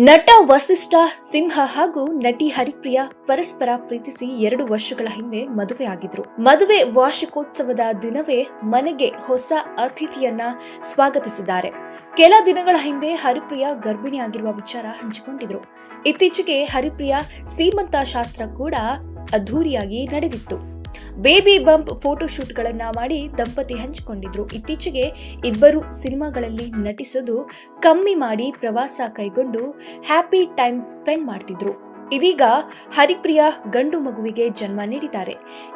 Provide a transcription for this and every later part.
ನಟ ವಸಿಷ್ಠ ಸಿಂಹ ಹಾಗೂ ನಟಿ ಹರಿಪ್ರಿಯಾ ಪರಸ್ಪರ ಪ್ರೀತಿಸಿ ಎರಡು ವರ್ಷಗಳ ಹಿಂದೆ ಮದುವೆ ಆಗಿದ್ರು. ಮದುವೆ ವಾರ್ಷಿಕೋತ್ಸವದ ದಿನವೇ ಮನೆಗೆ ಹೊಸ ಅತಿಥಿಯನ್ನ ಸ್ವಾಗತಿಸಿದ್ದಾರೆ. ಕೆಲ ದಿನಗಳ ಹಿಂದೆ ಹರಿಪ್ರಿಯಾ ಗರ್ಭಿಣಿಯಾಗಿರುವ ವಿಚಾರ ಹಂಚಿಕೊಂಡಿದ್ರು. ಇತ್ತೀಚೆಗೆ ಹರಿಪ್ರಿಯಾ ಸೀಮಂತ ಶಾಸ್ತ್ರ ಕೂಡ ಅದ್ಧೂರಿಯಾಗಿ ನಡೆದಿತ್ತು. ಬೇಬಿ ಬಂಪ್ ಫೋಟೋಶೂಟ್ಗಳನ್ನು ಮಾಡಿ ದಂಪತಿ ಹಂಚಿಕೊಂಡಿದ್ರು. ಇತ್ತೀಚೆಗೆ ಇಬ್ಬರು ಸಿನಿಮಾಗಳಲ್ಲಿ ನಟಿಸೋದು ಕಮ್ಮಿ ಮಾಡಿ ಪ್ರವಾಸ ಕೈಗೊಂಡು ಹ್ಯಾಪಿ ಟೈಮ್ ಸ್ಪೆಂಡ್ ಮಾಡ್ತಿದ್ರು. ಇದೀಗ ಹರಿಪ್ರಿಯಾ ಗಂಡು ಮಗುವಿಗೆ ಜನ್ಮ ನೀಡಿದ್ದಾರೆ.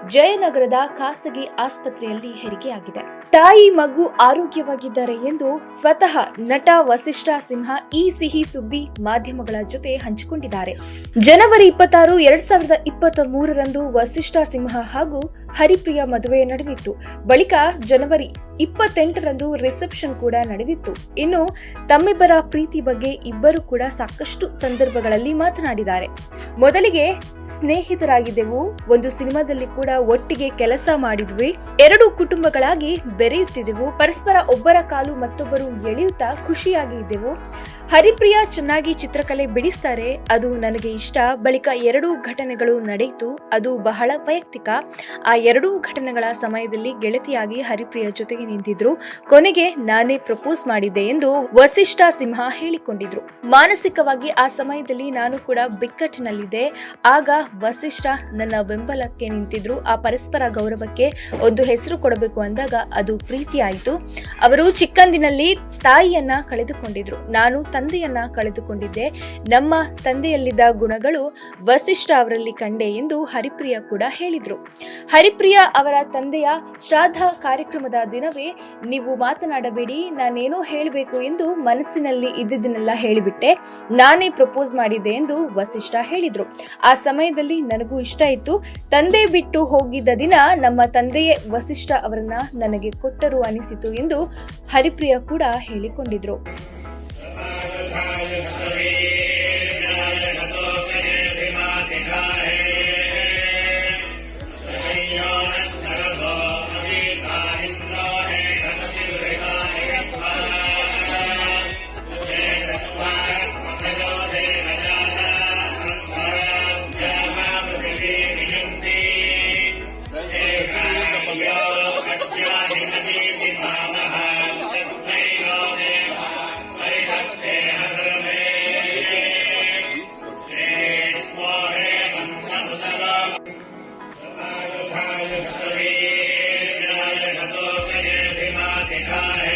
ಜಯನಗರದ ಖಾಸಗಿ ಆಸ್ಪತ್ರೆಯಲ್ಲಿ ಹೆರಿಗೆಯಾಗಿದೆ. ತಾಯಿ ಮಗು ಆರೋಗ್ಯವಾಗಿದ್ದಾರೆ ಎಂದು ಸ್ವತಃ ನಟ ವಸಿಷ್ಠ ಸಿಂಹ ಈ ಸಿಹಿ ಸುದ್ದಿ ಮಾಧ್ಯಮಗಳ ಜೊತೆ ಹಂಚಿಕೊಂಡಿದ್ದಾರೆ. ಜನವರಿ ಇಪ್ಪತ್ತಾರು, ಎರಡ್ ಸಾವಿರದ ಇಪ್ಪತ್ತ ಮೂರರಂದು ವಸಿಷ್ಠ ಸಿಂಹ ಹಾಗೂ ಹರಿಪ್ರಿಯಾ ಮದುವೆ ನಡೆದಿತ್ತು. ಬಳಿಕ ಜನವರಿ ಇಪ್ಪತ್ತೆಂಟರಂದು ರಿಸೆಪ್ಷನ್ ಕೂಡ ನಡೆದಿತ್ತು. ಇನ್ನು ತಮ್ಮಿಬ್ಬರ ಪ್ರೀತಿ ಬಗ್ಗೆ ಇಬ್ಬರು ಕೂಡ ಸಾಕಷ್ಟು ಸಂದರ್ಭಗಳಲ್ಲಿ ಮಾತನಾಡಿದ್ದಾರೆ. ಮೊದಲಿಗೆ ಸ್ನೇಹಿತರಾಗಿದ್ದೆವು. ಒಂದು ಸಿನಿಮಾದಲ್ಲಿ ಕೂಡ ಒಟ್ಟಿಗೆ ಕೆಲಸ ಮಾಡಿದ್ವಿ. ಎರಡು ಕುಟುಂಬಗಳಾಗಿ ಬೆರೆಯುತ್ತಿದ್ದೆವು. ಪರಸ್ಪರ ಒಬ್ಬರ ಕಾಲು ಮತ್ತೊಬ್ಬರು ಎಳೆಯುತ್ತಾ ಖುಷಿಯಾಗಿ ಇದ್ದೆವು. ಹರಿಪ್ರಿಯಾ ಚೆನ್ನಾಗಿ ಚಿತ್ರಕಲೆ ಬಿಡಿಸ್ತಾರೆ, ಅದು ನನಗೆ ಇಷ್ಟ. ಬಳಿಕ ಎರಡೂ ಘಟನೆಗಳು ನಡೆಯಿತು. ಅದು ಬಹಳ ವೈಯಕ್ತಿಕ. ಆ ಎರಡೂ ಘಟನೆಗಳ ಸಮಯದಲ್ಲಿ ಗೆಳತಿಯಾಗಿ ಹರಿಪ್ರಿಯಾ ಜೊತೆಗೆ ನಿಂತಿದ್ರು. ಕೊನೆಗೆ ನಾನೇ ಪ್ರಪೋಸ್ ಮಾಡಿದ್ದೆ ಎಂದು ವಸಿಷ್ಠ ಸಿಂಹ ಹೇಳಿಕೊಂಡಿದ್ರು. ಮಾನಸಿಕವಾಗಿ ಆ ಸಮಯದಲ್ಲಿ ನಾನು ಕೂಡ ಬಿಕ್ಕಟ್ಟಿನಲ್ಲಿದ್ದೆ. ಆಗ ವಸಿಷ್ಠ ನನ್ನ ಬೆಂಬಲಕ್ಕೆ ನಿಂತಿದ್ರು. ಆ ಪರಸ್ಪರ ಗೌರವಕ್ಕೆ ಒಂದು ಹೆಸರು ಕೊಡಬೇಕು ಅಂದಾಗ ಅದು ಪ್ರೀತಿ ಆಯಿತು ಅವರು ಚಿಕ್ಕಂದಿನಲ್ಲಿ ತಾಯಿಯನ್ನ ಕಳೆದುಕೊಂಡಿದ್ರು. ನಾನು ತಂದೆಯನ್ನ ಕಳೆದುಕೊಂಡಿದ್ದೆ. ನಮ್ಮ ತಂದೆಯಲ್ಲಿದ್ದ ಗುಣಗಳು ವಸಿಷ್ಠ ಅವರಲ್ಲಿ ಕಂಡೆ ಎಂದು ಹರಿಪ್ರಿಯ ಕೂಡ ಹೇಳಿದ್ರು. ಹರಿಪ್ರಿಯಾ ಅವರ ತಂದೆಯ ಶ್ರಾದ್ದ ಕಾರ್ಯಕ್ರಮದ ದಿನವೇ ನೀವು ಮಾತನಾಡಬೇಡಿ, ನಾನೇನೋ ಹೇಳಬೇಕು ಎಂದು ಮನಸ್ಸಿನಲ್ಲಿ ಇದ್ದಿದ್ದನ್ನೆಲ್ಲ ಹೇಳಿಬಿಟ್ಟೆ. ನಾನೇ ಪ್ರಪೋಸ್ ಮಾಡಿದ್ದೆ ಎಂದು ವಸಿಷ್ಠ ಹೇಳಿದ್ರು. ಆ ಸಮಯದಲ್ಲಿ ನನಗೂ ಇಷ್ಟ ಇತ್ತು. ತಂದೆ ಬಿಟ್ಟು ಹೋಗಿದ್ದ ದಿನ ನಮ್ಮ ತಂದೆಯೇ ವಸಿಷ್ಠ ಅವರನ್ನ ನನಗೆ ಕೊಟ್ಟರು ಅನಿಸಿತು ಎಂದು ಹರಿಪ್ರಿಯ ಕೂಡ ಹೇಳಿಕೊಂಡಿದ್ರು. Hare Hare